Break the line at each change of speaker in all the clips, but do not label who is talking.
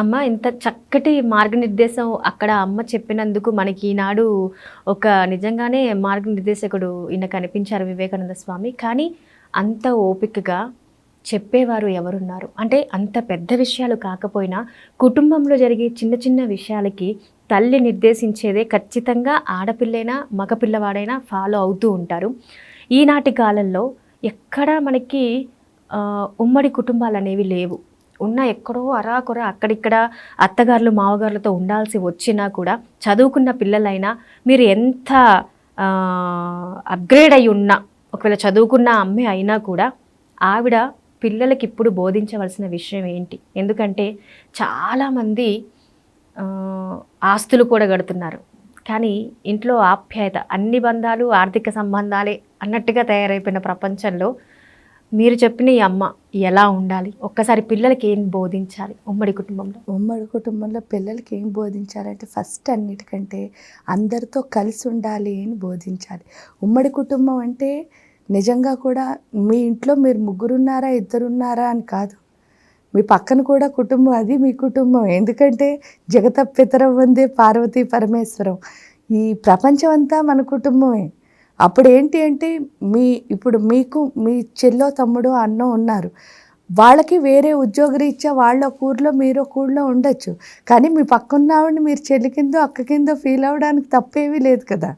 అమ్మ ఇంత చక్కటి మార్గనిర్దేశం అక్కడ అమ్మ చెప్పినందుకు మనకి ఈనాడు ఒక నిజంగానే మార్గనిర్దేశకుడు ఈయన కనిపించారు వివేకానంద స్వామి. కానీ అంత ఓపికగా చెప్పేవారు ఎవరున్నారు? అంటే అంత పెద్ద విషయాలు కాకపోయినా కుటుంబంలో జరిగే చిన్న చిన్న విషయాలకి తల్లి నిర్దేశించేదే ఖచ్చితంగా ఆడపిల్లైనా మగపిల్లవాడైనా ఫాలో అవుతూ ఉంటారు. ఈనాటి కాలంలో ఎక్కడా మనకి ఉమ్మడి కుటుంబాలు అనేవి లేవు. ఉన్న ఎక్కడో అరాకొర అక్కడిక్కడ అత్తగారులు మామగారులతో ఉండాల్సి వచ్చినా కూడా చదువుకున్న పిల్లలైనా మీరు ఎంత అప్గ్రేడ్ అయి ఉన్నా ఒకవేళ చదువుకున్న అమ్మే అయినా కూడా ఆవిడ పిల్లలకి ఇప్పుడు బోధించవలసిన విషయం ఏంటి? ఎందుకంటే చాలామంది ఆస్తులు కూడా గడుతున్నారు కానీ ఇంట్లో ఆప్యాయత అన్ని బంధాలు ఆర్థిక సంబంధాలే అన్నట్టుగా తయారైపోయిన ప్రపంచంలో మీరు చెప్పిన ఈ అమ్మ ఎలా ఉండాలి? ఒక్కసారి పిల్లలకి ఏం బోధించాలి? ఉమ్మడి కుటుంబంలో.
ఉమ్మడి కుటుంబంలో పిల్లలకి ఏం బోధించాలంటే ఫస్ట్ అన్నిటికంటే అందరితో కలిసి ఉండాలి అని బోధించాలి. ఉమ్మడి కుటుంబం అంటే నిజంగా కూడా మీ ఇంట్లో మీరు ముగ్గురున్నారా ఇద్దరున్నారా అని కాదు. మీ పక్కన కూడా కుటుంబం అది మీ కుటుంబం. ఎందుకంటే జగత పితరం వందే పార్వతీ పరమేశ్వరం. ఈ ప్రపంచం అంతా మన కుటుంబమే. అప్పుడు ఏంటి అంటే మీ ఇప్పుడు మీకు మీ చెల్లో తమ్ముడు అన్న ఉన్నారు. వాళ్ళకి వేరే ఉద్యోగరీత్యా వాళ్ళ ఊర్లో మీరు ఒక ఉండొచ్చు. కానీ మీ పక్కన ఆవిడని మీరు చెల్లి కిందో అక్క కిందో ఫీల్ అవ్వడానికి తప్పేమీ లేదు కదా.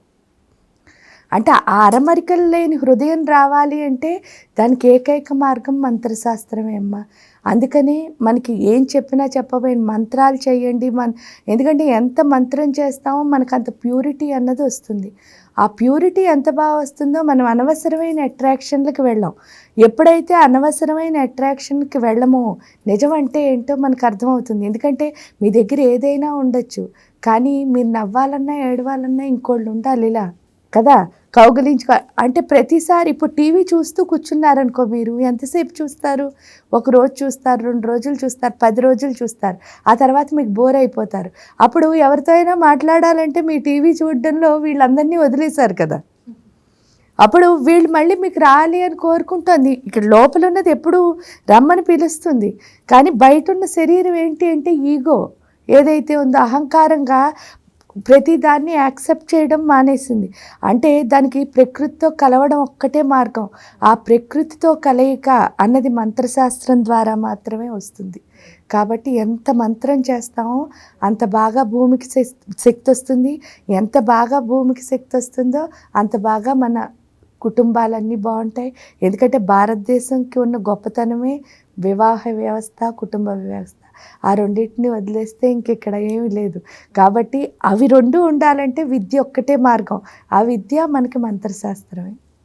అంటే ఆ అరమరికలు లేని హృదయం రావాలి అంటే దానికి ఏకైక మార్గం మంత్రశాస్త్రమే అమ్మ. అందుకనే మనకి ఏం చెప్పినా చెప్పబోయిన మంత్రాలు చేయండి. మన ఎందుకంటే ఎంత మంత్రం చేస్తామో మనకు అంత ప్యూరిటీ అన్నది వస్తుంది. ఆ ప్యూరిటీ ఎంత బాగా వస్తుందో మనం అనవసరమైన అట్రాక్షన్లకు వెళ్ళాం. ఎప్పుడైతే అనవసరమైన అట్రాక్షన్కి వెళ్ళమో నిజం అంటే ఏంటో మనకు అర్థమవుతుంది. ఎందుకంటే మీ దగ్గర ఏదైనా ఉండొచ్చు. కానీ మీరు నవ్వాలన్నా ఏడవాలన్నా ఇంకోళ్ళు ఉండాలి ఇలా. కదా? కౌగిలించుకో. అంటే ప్రతిసారి ఇప్పుడు టీవీ చూస్తూ కూర్చున్నారనుకో మీరు ఎంతసేపు చూస్తారు? ఒక రోజు చూస్తారు రెండు రోజులు చూస్తారు పది రోజులు చూస్తారు. ఆ తర్వాత మీకు బోర్ అయిపోతారు. అప్పుడు ఎవరితో అయినా మాట్లాడాలంటే మీ టీవీ చూడడంలో వీళ్ళందరినీ వదిలేశారు కదా? అప్పుడు వీళ్ళు మళ్ళీ మీకు రాలి అని కోరుకుంటుంది. ఇక్కడ లోపల ఉన్నది ఎప్పుడు రమ్మని పిలుస్తుంది. కానీ బయట ఉన్న శరీరం ఏంటి అంటే ఈగో. ఏదైతే ఉందో అహంకారంగా ప్రతిదాన్ని యాక్సెప్ట్ చేయడం మానేసింది. అంటే దానికి ప్రకృతితో కలవడం ఒక్కటే మార్గం. ఆ ప్రకృతితో కలయిక అన్నది మంత్రశాస్త్రం ద్వారా మాత్రమే వస్తుంది. కాబట్టి ఎంత మంత్రం చేస్తామో అంత బాగా భూమికి శక్తి వస్తుంది. ఎంత బాగా భూమికి శక్తి వస్తుందో అంత బాగా మన కుటుంబాలన్నీ బాగుంటాయి. ఎందుకంటే భారతదేశంకి ఉన్న గొప్పతనమే వివాహ వ్యవస్థ కుటుంబ వ్యవస్థ. ఆ రెండింటిని వదిలేస్తే ఇంకెక్కడ ఏమీ లేదు. కాబట్టి అవి రెండు ఉండాలంటే విద్య ఒక్కటే మార్గం. ఆ విద్య మనకి మంత్రశాస్త్రమే.